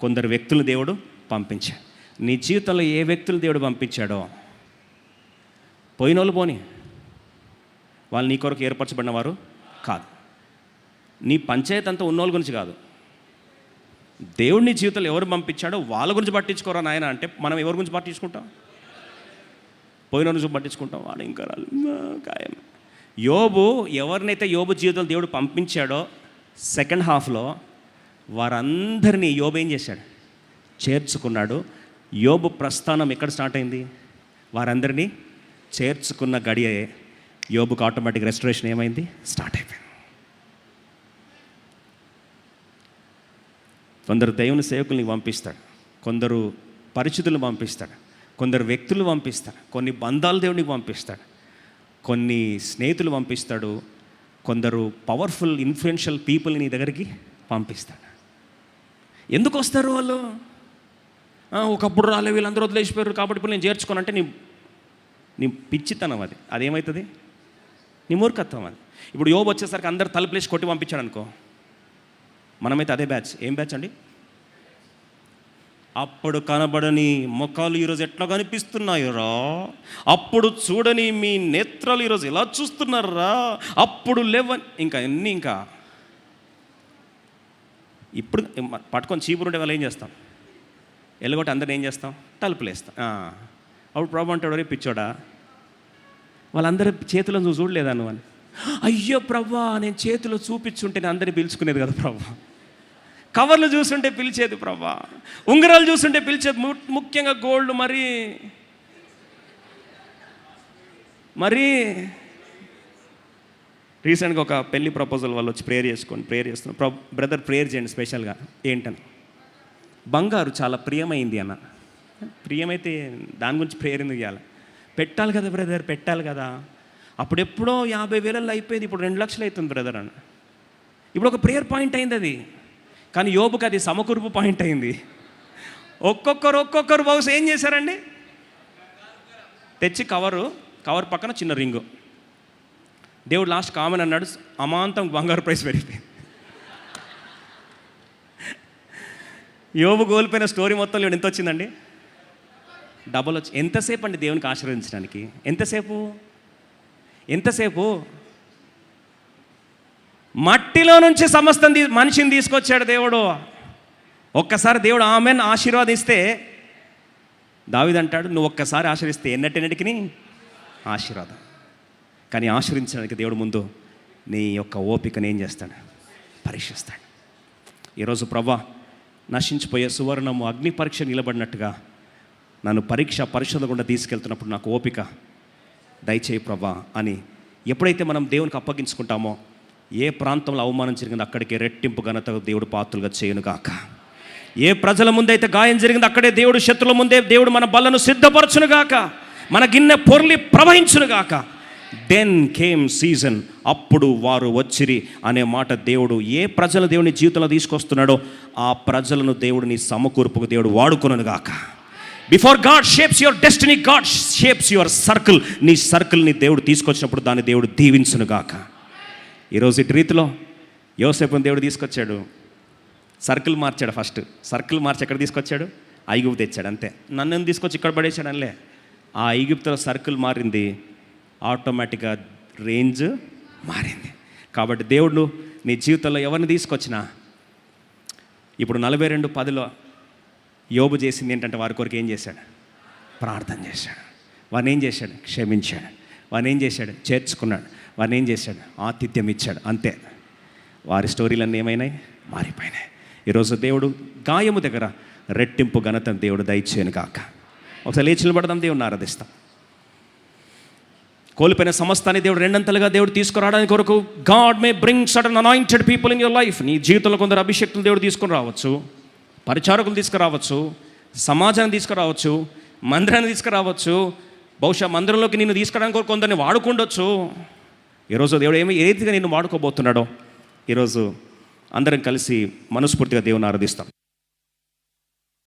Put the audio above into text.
కొందరు వ్యక్తులు దేవుడు పంపించాడు నీ జీవితంలో ఏ వ్యక్తులు దేవుడు పంపించాడో? పోయిన వాళ్ళు పోని. వాళ్ళు నీ కొరకు ఏర్పరచబడిన వారు కాదు. నీ పంచాయతీ అంతా ఉన్నోళ్ళ గురించి కాదు. దేవుడిని జీవితంలో ఎవరు పంపించాడో వాళ్ళ గురించి పట్టించుకోరా నాయన అంటే మనం ఎవరి గురించి పట్టించుకుంటాం? పోయిన నుంచి పట్టించుకుంటాం. వాడు ఇంకా ఖాయం. యోబు ఎవరినైతే యోబు జీవితంలో దేవుడు పంపించాడో సెకండ్ హాఫ్లో వారందరినీ యోబు ఏం చేశాడు? చేర్చుకున్నాడు. యోబు ప్రస్థానం ఎక్కడ స్టార్ట్ అయింది? వారందరినీ చేర్చుకున్న గడియే యోబుకు ఆటోమేటిక్ రెస్టరేషన్ ఏమైంది? స్టార్ట్ అయిపోయింది. కొందరు దేవుని సేవకుల్ని పంపిస్తాడు. కొందరు పరిచితులు పంపిస్తాడు. కొందరు వ్యక్తులు పంపిస్తాడు. కొన్ని బంధాలు దేవునికి పంపిస్తాడు. కొన్ని స్నేహితులు పంపిస్తాడు. కొందరు పవర్ఫుల్ ఇన్ఫ్లుయెన్షియల్ పీపుల్ని నీ దగ్గరికి పంపిస్తాడు. ఎందుకు వస్తారు వాళ్ళు? ఒకప్పుడు రాలే వీళ్ళందరూ వదిలేసిపోయారు కాబట్టి ఇప్పుడు నేను చేర్చుకోనంటే నీ నీ పిచ్చితనం అది. అదేమవుతుంది నీ మూర్ఖత్వం అది. ఇప్పుడు యోబు వచ్చేసరికి అందరు తలుపులేసి కొట్టి పంపించాడు అనుకో. మనమైతే అదే బ్యాచ్. ఏం బ్యాచ్ అండి? అప్పుడు కనబడని ముఖాలు ఈరోజు ఎట్లా కనిపిస్తున్నాయిరా? అప్పుడు చూడని మీ నేత్రాలు ఈరోజు ఎలా చూస్తున్నారా? అప్పుడు లేవని ఇంకా ఎన్ని ఇంకా? ఇప్పుడు పట్టుకొని చీపురు ఉండే వాళ్ళు ఏం చేస్తాం? ఎల్లగొట్టి అందరిని ఏం చేస్తాం? తలుపులు వేస్తాం అప్పుడు ప్రభు అంటాడు రే పిచ్చోడా వాళ్ళందరి చేతులను నువ్వు చూడలేదా నువ్వు? అని. అయ్యో ప్రభా నేను చేతిలో చూపించుంటే నేను అందరిని పిలుచుకునేది కదా ప్రభా కవర్లు చూస్తుంటే పిలిచేది ప్రభా ఉంగరాలు చూస్తుంటే పిలిచేది ము- ముఖ్యంగా గోల్డ్ మరి మరి రీసెంట్గా ఒక పెళ్ళి ప్రపోజల్ వాళ్ళు వచ్చి ప్రేయర్ చేసుకోండి ప్రేయర్ చేస్తున్నాం ప్ర బ్రదర్ ప్రేయర్ చేయండి స్పెషల్గా. ఏంటని. బంగారు చాలా ప్రియమైంది అన్న. ప్రియమైతే దాని గురించి ప్రేయర్ ఎందుకు చేయాలి? పెట్టాలి కదా బ్రదర్ పెట్టాలి కదా. అప్పుడెప్పుడో యాభై వేలలో అయిపోయింది ఇప్పుడు రెండు లక్షలు అవుతుంది బ్రదర్ అన్న ఇప్పుడు ఒక ప్రేయర్ పాయింట్ అయింది అది. కానీ యోబుకి అది సమకూర్పు పాయింట్ అయింది. ఒక్కొక్కరు ఒక్కొక్కరు బహుశా ఏం చేశారండి? తెచ్చి కవరు కవర్ పక్కన చిన్న రింగు. దేవుడు లాస్ట్ కామన్ అన్నాడు అమాంతం బంగారు ప్రైస్ పెరిగిపోయింది. యోబు కోల్పోయిన స్టోరీ మొత్తం ఎంత వచ్చిందండి డబల్ వచ్చి ఎంతసేపు అండి దేవునికి ఆశీర్వదించడానికి? ఎంతసేపు? ఎంతసేపు? మట్టిలో నుంచి సమస్తం మనిషిని తీసుకొచ్చాడు దేవుడు. ఒక్కసారి దేవుడు ఆమెను ఆశీర్వాదిస్తే దావిదంటాడు నువ్వు ఒక్కసారి ఆశీర్విస్తే ఎన్నటెన్నటికి ఆశీర్వాదం. కానీ ఆశ్రయించడానికి దేవుడు ముందు నీ యొక్క ఓపికను ఏం చేస్తాడు? పరీక్షిస్తాడు. ఈరోజు ప్రభా నశించిపోయే సువర్ణము అగ్ని పరీక్ష నిలబడినట్టుగా నన్ను పరీక్ష పరిశోధన గుండా తీసుకెళ్తున్నప్పుడు నాకు ఓపిక. దయచేయి ప్రభా అని ఎప్పుడైతే మనం దేవునికి అప్పగించుకుంటామో ఏ ప్రాంతంలో అవమానం జరిగిందో అక్కడికి రెట్టింపు ఘనత దేవుడు పాత్రలుగా చేయునుగాక ఏ ప్రజల ముందైతే గాయం జరిగిందో అక్కడే దేవుడు శత్రుల ముందే దేవుడు మన బలను సిద్ధపరచునుగాక మన గిన్నె పొర్లి ప్రవహించునుగాక దెన్ కేమ్ సీజన్ అప్పుడు వారు వచ్చిరి అనే మాట దేవుడు ఏ ప్రజల దేవుని జీవితంలో తీసుకొస్తున్నాడో ఆ ప్రజలను దేవుడిని సమకూర్పుకు దేవుడు వాడుకుననుగాక before God shapes your destiny God shapes your circle నీ సర్కిల్ని దేవుడు తీసుకొచ్చినప్పుడు దాన్ని దేవుడు దీవించునుగాక ఈరోజు ఇటు రీతిలో యోసేపుని దేవుడు తీసుకొచ్చాడు. సర్కిల్ మార్చాడు ఫస్ట్ సర్కిల్ మార్చి ఎక్కడ తీసుకొచ్చాడు? ఐగుప్తు తెచ్చాడు అంతే. నన్ను తీసుకొచ్చి ఇక్కడ పడేసాడు అనిలే ఆ ఐగుప్తులో సర్కిల్ మారింది. ఆటోమేటిక్గా రేంజ్ మారింది. కాబట్టి దేవుడు నీ జీవితంలో ఎవరిని తీసుకొచ్చినా ఇప్పుడు నలభై రెండు పదిలో యోబు చేసింది ఏంటంటే వారి కొరకు ఏం చేశాడు? ప్రార్థన చేశాడు. వారిని ఏం చేశాడు? క్షమించాడు. వారిని ఏం చేశాడు? చేర్చుకున్నాడు. వారిని ఏం చేశాడు? ఆతిథ్యం ఇచ్చాడు. అంతే. వారి స్టోరీలన్నీ ఏమైనాయి? మారిపోయినాయి. ఈరోజు దేవుడు గాయము దగ్గర రెట్టింపు ఘనతను దేవుడు దయచేయను కాక ఒకసారి లేచి నిలబడదాం. దేవుడిని ఆరాధిస్తాం. కోల్పోయిన సమస్తాన్ని దేవుడు రెండంతలుగా దేవుడు తీసుకురావడానికి కొరకు God may bring sudden anointed people in your life నీ జీవితంలో కొందరు అభిషక్తులు దేవుడు తీసుకుని రావచ్చు పరిచారకులు తీసుకురావచ్చు సమాజాన్ని తీసుకురావచ్చు మందిరాన్ని తీసుకురావచ్చు బహుశా మందిరంలోకి నిన్ను తీసుకురావడానికి కొరకు కొందరిని వాడుకుండొచ్చు. ఈరోజు దేవుడు ఏమి ఏ రీతిగా నిన్ను వాడుకోబోతున్నాడో ఈరోజు అందరం కలిసి మనస్ఫూర్తిగా దేవుని ఆరాధిస్తాం.